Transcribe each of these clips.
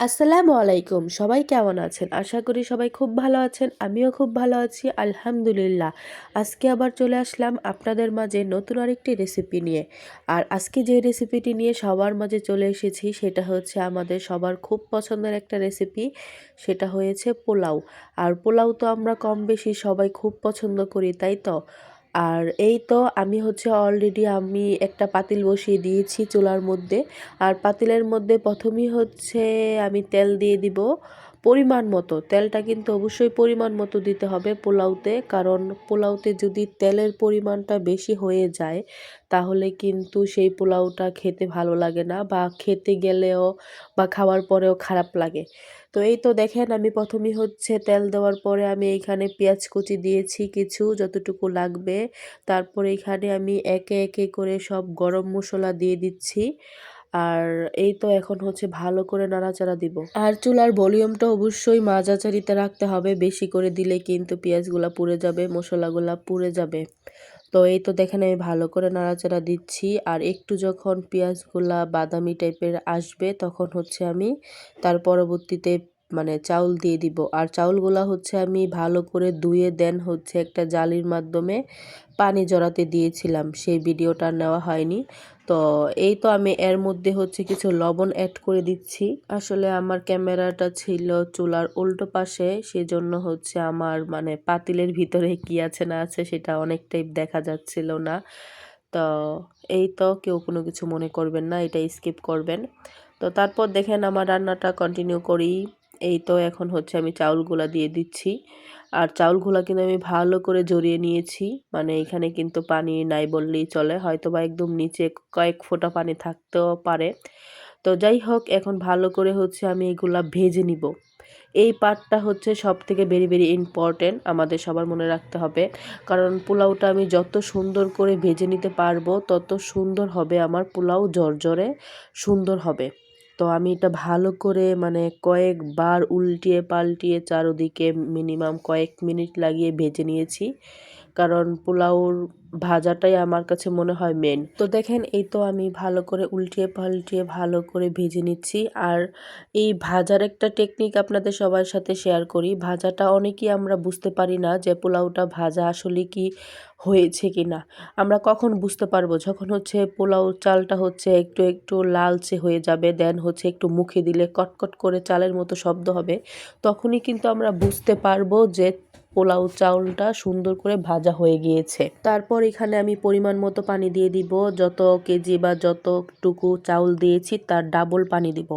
আসসালামু আলাইকুম। সবাই কেমন আছেন? আশা করি সবাই খুব ভালো আছেন, আমিও খুব ভালো আছি, আলহামদুলিল্লাহ। আজকে আবার চলে আসলাম আপনাদের মাঝে নতুন আরেকটি রেসিপি নিয়ে। আর আজকে যে রেসিপিটি নিয়ে সবার মাঝে চলে এসেছি, সেটা হচ্ছে আমাদের সবার খুব পছন্দের একটা রেসিপি সেটা হয়েছে পোলাও। আর পোলাও তো আমরা কম বেশি সবাই খুব পছন্দ করি, তাই তো? আর এই তো আমি হচ্ছে অলরেডি আমি একটা পাতিল বসিয়ে দিয়েছি চুলার মধ্যে। আর পাতিলের মধ্যে প্রথমেই হচ্ছে আমি তেল দিয়ে দিব। পরিমাণ মতো। তেলটা কিন্তু অবশ্যই পরিমাণ মতো দিতে হবে পোলাওতে, কারণ পোলাওতে যদি তেলের পরিমাণটা বেশি হয়ে যায়, তাহলে কিন্তু সেই পোলাওটা খেতে ভালো লাগে না বা খেতে গেলেও বা খাওয়ার পরেও খারাপ লাগে। তো এই তো দেখেন, আমি প্রথমেই হচ্ছে তেল দেওয়ার পরে আমি এইখানে পেঁয়াজ কুচি দিয়েছি কিছু, যতটুকু লাগবে। তারপরে এখানে আমি একে একে করে সব গরম মশলা দিয়ে দিচ্ছি। আর এই তো এখন হচ্ছে ভালো করে নাড়াচাড়া দিব। আর চুলার ভলিউমটা অবশ্যই মাঝাচারিতে রাখতে হবে, বেশি করে দিলে কিন্তু পেঁয়াজগুলা পুড়ে যাবে, মশলাগুলা পুড়ে যাবে। তো এই তো দেখেন আমি ভালো করে নাড়াচাড়া দিচ্ছি, আর একটু যখন পেঁয়াজগুলা বাদামি টাইপের আসবে তখন হচ্ছে আমি তার পরবর্তীতে মানে চাউল দিয়ে দিব। আর চাউলগুলা হচ্ছে আমি ভালো করে ধুয়ে দেন হচ্ছে একটা জালির মাধ্যমে পানি জড়াতে দিয়েছিলাম। সেই ভিডিওটা নেওয়া হয়নি। তো এই তো আমি এর মধ্যে হচ্ছে কিছু লবণ অ্যাড করে দিচ্ছি। আসলে আমার ক্যামেরাটা ছিল চুলার উল্টো পাশে, সেজন্য হচ্ছে আমার মানে পাতিলের ভিতরে কি আছে না আছে সেটা অনেকটাই দেখা যাচ্ছিল না। তো এই তো কেউ কোনো কিছু মনে করবেন না এটা স্কিপ করবেন। তো তারপর দেখেন আমার রান্নাটা কন্টিনিউ করি। এই তো এখন হচ্ছে আমি চাউলগুলা দিয়ে দিচ্ছি। আর চাউলগুলা কিন্তু আমি ভালো করে জড়িয়ে নিয়েছি। মানে এখানে কিন্তু পানি নাই বললেই চলে। হয়তো বা একদম নিচে কয়েক ফোঁটা পানি থাকতেও পারে। তো যাই হোক, এখন ভালো করে হচ্ছে আমি এগুলা ভেজে নিব। এই পার্টটা হচ্ছে সব থেকে ভেরি ভেরি ইম্পর্টেন্ট আমাদের সবার মনে রাখতে হবে। কারণ পোলাওটা আমি যত সুন্দর করে ভেজে নিতে পারব, তত সুন্দর হবে আমার পোলাও জর্জরে সুন্দর হবে। তো আমি এটা ভালো করে মানে কয়েকবার উল্টিয়ে পাল্টিয়ে চারোদিকে মিনিমাম কয়েক মিনিট লাগিয়ে ভেজে নিয়েছি। কারণ পোলাওর ভাজাটাই আমার কাছে মনে হয় মেন তো দেখেন, এই তো আমি ভালো করে উল্টিয়ে পাল্টিয়ে ভালো করে ভেজে নিচ্ছি। আর এই ভাজার একটা টেকনিক আপনাদের সবার সাথে শেয়ার করি। ভাজাটা অনেকেই আমরা বুঝতে পারি না যে পোলাওটা ভাজা আসলে কি হয়েছে কি না আমরা কখন বুঝতে পারব? যখন হচ্ছে পোলাও চালটা হচ্ছে একটু একটু লালচে হয়ে যাবে দেন হচ্ছে একটু মুখে দিলে কটকট করে চালের মতো শব্দ হবে, তখনই কিন্তু আমরা বুঝতে পারব যে পোলাও চাউলটা সুন্দর করে ভাজা হয়ে গিয়েছে। তারপর এখানে আমি পরিমাণ মতো পানি দিয়ে দিব। যত কেজি বা যতটুকু চাউল দিয়েছি, তার ডাবল পানি দিব।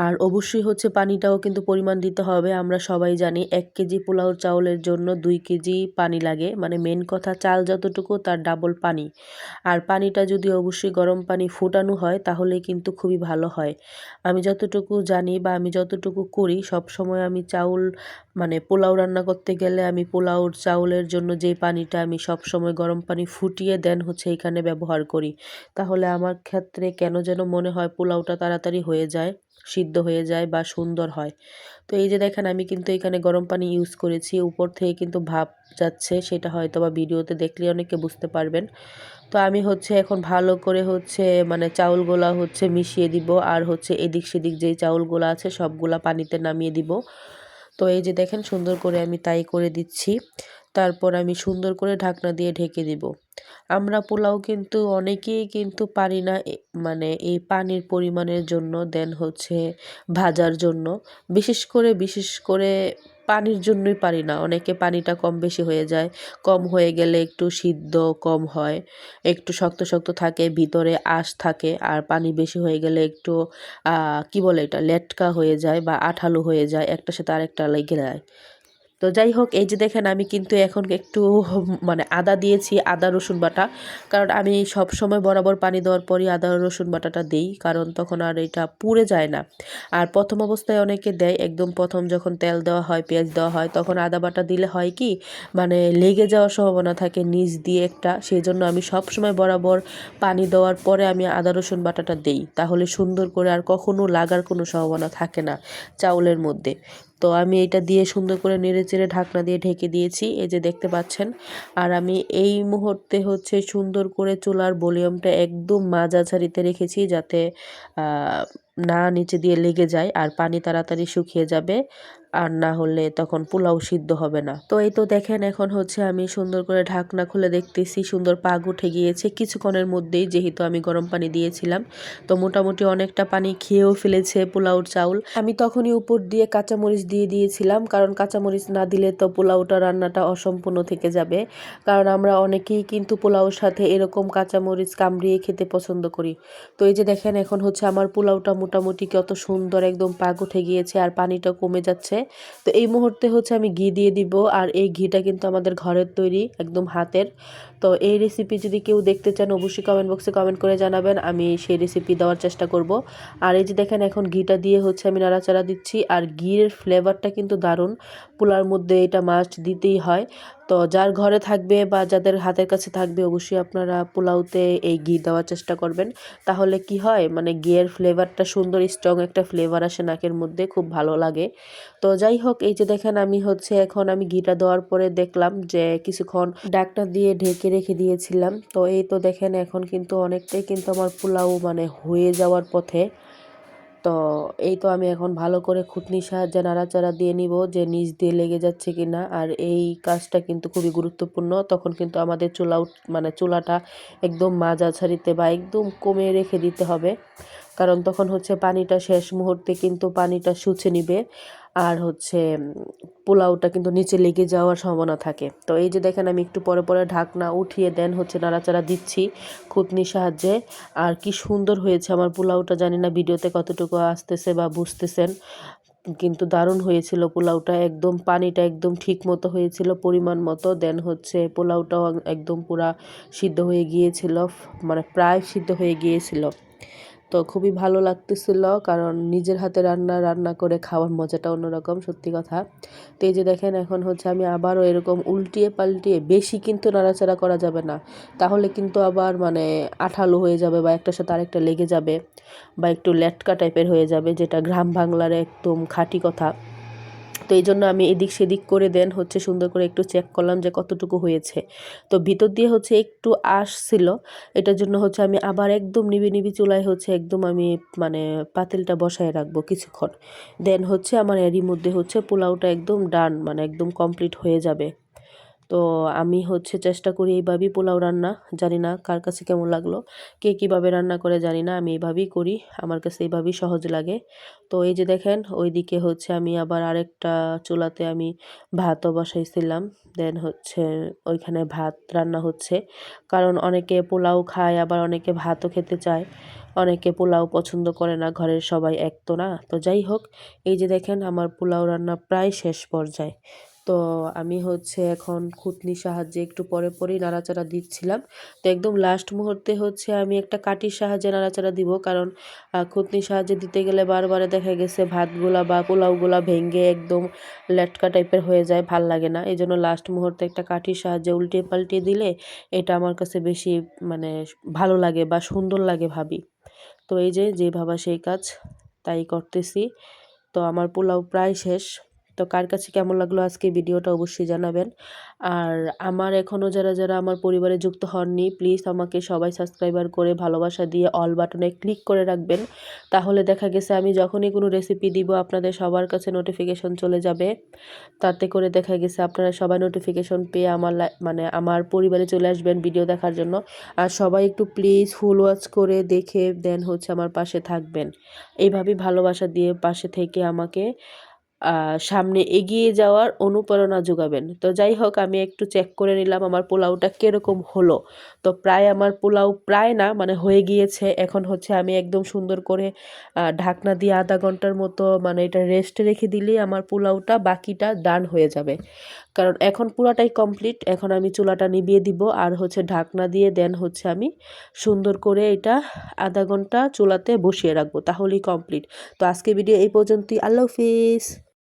আর অবশ্যই হচ্ছে পানিটাও কিন্তু পরিমাণ দিতে হবে। আমরা সবাই জানি এক কেজি পোলাও চাউলের জন্য দুই কেজি পানি লাগে। মানে মেন কথা চাল যতটুকু তার ডাবল পানি। আর পানিটা যদি অবশ্যই গরম পানি ফুটানো হয় তাহলে কিন্তু খুবই ভালো হয়। আমি যতটুকু জানি বা আমি যতটুকু করি সব সময় আমি চাউল মানে পোলাও রান্না করতে গেলে আমি পোলাওর চাউলের জন্য যে পানিটা আমি সব সময় গরম পানি ফুটিয়ে দেন হচ্ছে এখানে ব্যবহার করি। তাহলে আমার ক্ষেত্রে কেন যেন মনে হয় পোলাওটা তাড়াতাড়ি হয়ে যায়। সিদ্ধ হয়ে যায় বা সুন্দর হয়। তো এই যে দেখেন, আমি কিন্তু এখানে গরম পানি ইউজ করেছি। উপর থেকে কিন্তু ভাপ যাচ্ছে, সেটা হয়তো বা ভিডিওতে দেখলে অনেকে বুঝতে পারবেন। তো আমি হচ্ছে এখন ভালো করে হচ্ছে মানে চাউলগুলা হচ্ছে মিশিয়ে দিব আর হচ্ছে এদিক সেদিক যেই চাউলগুলো আছে সবগুলা পানিতে নামিয়ে দিব। তো এই যে দেখেন, সুন্দর করে আমি তাই করে দিচ্ছি। তারপর আমি সুন্দর করে ঢাকনা দিয়ে ঢেকে দিব। আমরা পোলাও কিন্তু অনেকেই কিন্তু পারি না মানে এই পানির পরিমাণের জন্য দেন হচ্ছে ভাজার জন্য। বিশেষ করে বিশেষ করে পানির জন্যই পারি না। অনেকে পানিটা কম বেশি হয়ে যায়। কম হয়ে গেলে একটু সিদ্ধ কম হয়। একটু শক্ত শক্ত থাকে, ভিতরে আঁশ থাকে আর পানি বেশি হয়ে গেলে একটু কি বলে এটা? লেটকা হয়ে যায় বা আঠালো হয়ে যায়। একটার সাথে আরেকটা লেগে যায়। তো যাই হোক, এই যে দেখেন আমি কিন্তু এখন একটু মানে আদা দিয়েছি, আদা, রসুন বাটা। কারণ আমি সব সময় বরাবর পানি দেওয়ার পরই আদা, রসুন বাটাটা দিই, কারণ তখন আর এটা পুড়ে যায় না। আর প্রথম অবস্থায় অনেকে দেয়, একদম প্রথম যখন তেল দেওয়া হয়, পেঁয়াজ দেওয়া হয়, তখন আদা বাটা দিলে হয় কি মানে লেগে যাওয়ার সম্ভাবনা থাকে নিচ দিয়ে একটা। সেই জন্য আমি সব সময় বরাবর পানি দেওয়ার পরে আমি আদা, রসুন বাটাটা দেই। তাহলে সুন্দর করে আর কখনো লাগার কোনো সম্ভাবনা থাকে না চাউলের মধ্যে। তো আমি এটা দিয়ে সুন্দর করে নেড়ে চেড়ে ঢাকনা দিয়ে ঢেকে দিয়েছি, এই যে দেখতে পাচ্ছেন। আর আমি এই মুহূর্তে হচ্ছে সুন্দর করে চুলার ভলিউমটা একদম মাঝাঝারিতে রেখেছি যাতে না নিচে দিয়ে লেগে যায় আর পানি তাড়াতাড়ি শুকিয়ে যাবে। আর না হলে তখন পোলাও সিদ্ধ হবে না। তো এই তো দেখেন, এখন হচ্ছে আমি সুন্দর করে ঢাকনা খুলে দেখতেছি, সুন্দর পাগ উঠে গিয়েছে। কিছুক্ষণের মধ্যেই যেহেতু আমি গরম পানি দিয়েছিলাম, তো মোটামুটি অনেকটা পানি খেয়েও ফেলেছে পোলাওর চাউল। আমি তখনই উপর দিয়ে কাঁচামরিচ দিয়ে দিয়েছিলাম, কারণ কাঁচামরিচ না দিলে তো পোলাওটা রান্নাটা অসম্পূর্ণ থেকে যাবে। কারণ আমরা অনেকেই কিন্তু পোলাওর সাথে এরকম কাঁচামরিচ কামড়িয়ে খেতে পছন্দ করি। তো এই যে দেখেন, এখন হচ্ছে আমার পোলাওটা মোটামুটি কত সুন্দর একদম পাগ উঠে গিয়েছে আর পানিটা কমে যাচ্ছে। তো এই মুহূর্তে হচ্ছে আমি ঘি দিয়ে দিব আর এই ঘিটা কিন্তু আমাদের ঘরের তৈরি, একদম হাতের। তো এই রেসিপি যদি কেউ দেখতে চান, অবশ্যই কমেন্ট বক্সে কমেন্ট করে জানাবেন, আমি সেই রেসিপি দেওয়ার চেষ্টা করব। আর এই যে দেখেন, এখন ঘিটা দিয়ে হচ্ছে আমি নাড়াচাড়া দিচ্ছি, আর ঘির ফ্লেভারটা কিন্তু দারুণ। পোলার মধ্যে এটা মাস্ট দিতেই হয়। তো যার ঘরে থাকবে বা যাদের হাতের কাছে থাকবে, অবশ্যই আপনারা পোলাওতে এই ঘি দেওয়ার চেষ্টা করবেন। তাহলে কি হয়? মানে ঘিয়ের ফ্লেভারটা সুন্দর স্ট্রং একটা ফ্লেভার আসে নাকের মধ্যে, খুব ভালো লাগে। তো যাই হোক, এই যে দেখেন আমি হচ্ছে এখন আমি ঘিটা দেওয়ার পরে দেখলাম যে কিছুক্ষণ ডাকটা দিয়ে ঢেকে রেখে দিয়েছিলাম। তো এই তো দেখেন এখন কিন্তু অনেকটাই কিন্তু আমার পোলাও মানে হয়ে যাওয়ার পথে। তো এই তো আমি এখন ভালো করে খুঁতনির সাহায্যে নাড়াচাড়া দিয়ে নিব যে নিচ দিয়ে লেগে যাচ্ছে কি না আর এই কাজটা কিন্তু খুবই গুরুত্বপূর্ণ। তখন কিন্তু আমাদের চুলা মানে চুলাটা একদম মাঝাছাড়িতে বা একদম কমে রেখে দিতে হবে। কারণ তখন হচ্ছে পানিটা শেষ মুহূর্তে কিন্তু পানিটা শুছে নিবে। আর হচ্ছে, পোলাওটা কিন্তু নিচে লেগে যাওয়ার সম্ভাবনা থাকে। তো এই যে দেখেন, আমি একটু পরে পরে ঢাকনা উঠিয়ে দেন, হচ্ছে নাড়াচাড়া দিচ্ছি খুঁতনির সাহায্যে। আর কি সুন্দর হয়েছে আমার পোলাওটা, জানি না ভিডিওতে কতটুকু আসতেছে বা বুঝতেছেন, কিন্তু দারুণ হয়েছিল পোলাওটা। একদম পানিটা একদম ঠিক মতো হয়েছিল, পরিমাণ মতো। দেন হচ্ছে পোলাওটাও একদম পুরা সিদ্ধ হয়ে গিয়েছিল মানে প্রায় সিদ্ধ হয়ে গিয়েছিল। তো খুবই ভালো লাগতেছিল, কারণ নিজের হাতে রান্না রান্না করে খাওয়ার মজাটা অন্যরকম, সত্যি কথা। তো এই যে দেখেন, এখন হচ্ছে আমি আবারও এরকম উল্টিয়ে পাল্টিয়ে বেশি কিন্তু নাড়াচাড়া করা যাবে না। তাহলে কিন্তু আবার মানে আঠালো হয়ে যাবে বা একটার সাথে আরেকটা লেগে যাবে বা একটু ল্যাটকা টাইপের হয়ে যাবে, যেটা গ্রাম বাংলার একদম খাঁটি কথা। তো এই জন্য আমি এদিক সেদিক করে দেন হচ্ছে সুন্দর করে একটু চেক করলাম যে কতটুকু হয়েছে। তো ভিতর দিয়ে হচ্ছে একটু আসছিল এটার জন্য হচ্ছে আমি আবার একদম নিবি নিবি চুলায় হচ্ছে একদম আমি মানে পাতিলটা বসায় রাখব কিছুক্ষণ। দেন হচ্ছে আমার এরই মধ্যে হচ্ছে পোলাওটা একদম ডান মানে একদম কমপ্লিট হয়ে যাবে। তো আমি হচ্ছে চেষ্টা করি এইভাবেই পোলাও রান্না, জানি না কার কাছে কেমন লাগল, কে কীভাবে রান্না করে জানি না, আমি এইভাবেই করি, আমার কাছে এইভাবেই সহজ লাগে। তো এই যে দেখেন, ওইদিকে হচ্ছে আমি আবার আরেকটা চুলাতে আমি ভাতও বসাইছিলাম, দেন হচ্ছে ওইখানে ভাত রান্না হচ্ছে। কারণ অনেকে পোলাও খায়, আবার অনেকে ভাতও খেতে চায়, অনেকে পোলাও পছন্দ করে না, ঘরের সবাই এক তো না। তো যাই হোক, এই যে দেখেন, আমার পোলাও রান্না প্রায় শেষ পর্যায়ে। তো আমি হচ্ছে এখন খুতনির সাহায্যে একটু পরে পরেই নাড়াচাড়া দিচ্ছিলাম। তো একদম লাস্ট মুহূর্তে হচ্ছে আমি একটা কাঠির সাহায্যে নাড়াচাড়া দিব কারণ খুতনির সাহায্যে দিতে গেলে বারবারে দেখা গেছে ভাতগুলা বা পোলাওগুলা ভেঙে একদম লেটকা টাইপের হয়ে যায়, ভালো লাগে না। এই জন্য লাস্ট মুহূর্তে একটা কাঠির সাহায্যে উল্টিয়ে পাল্টিয়ে দিলে এটা আমার কাছে বেশি মানে ভালো লাগে বা সুন্দর লাগে ভাবি। তো এই যে যে ভাবা সেই কাজ, তাই করতেছি। তো আমার পোলাও প্রায় শেষ। তো কার কাছে কেমন লাগল আজকে ভিডিওটা অবশ্যই জানাবেন। আর আমার এখনও যারা যারা আমার পরিবারে যুক্ত হননি প্লিজ আমাকে সবাই সাবস্ক্রাইবার করে ভালোবাসা দিয়ে অল বাটনে ক্লিক করে রাখবেন। তাহলে দেখা গেছে আমি যখনই কোনো রেসিপি দিব, আপনাদের সবার কাছে নোটিফিকেশন চলে যাবে। তাতে করে দেখা গেছে আপনারা সবাই নোটিফিকেশন পেয়ে আমার মানে আমার পরিবারে চলে আসবেন ভিডিও দেখার জন্য। আর সবাই একটু প্লিজ ফুল ওয়াচ করে দেখে দেন হচ্ছে আমার পাশে থাকবেন। এইভাবেই ভালোবাসা দিয়ে পাশে থেকে আমাকে সামনে এগিয়ে যাওয়ার অনুপ্রেরণা যোগাবেন। তো যাই হোক, আমি একটু চেক করে নিলাম আমার পোলাওটা কীরকম হলো। তো প্রায় আমার পোলাও প্রায় না মানে হয়ে গিয়েছে। এখন হচ্ছে আমি একদম সুন্দর করে ঢাকনা দিয়ে আধা ঘণ্টার মতো মানে এটা রেস্টে রেখে দিলেই আমার পোলাওটা বাকিটা ডান হয়ে যাবে। কারণ এখন পুরাটাই কমপ্লিট এখন আমি চুলাটা নিভিয়ে দিব। আর হচ্ছে ঢাকনা দিয়ে দেন হচ্ছে আমি সুন্দর করে এটা আধা ঘণ্টা চুলাতে বসিয়ে রাখব, তাহলেই কমপ্লিট তো আজকে ভিডিও এই পর্যন্তই। আল্লাহ হাফিজ!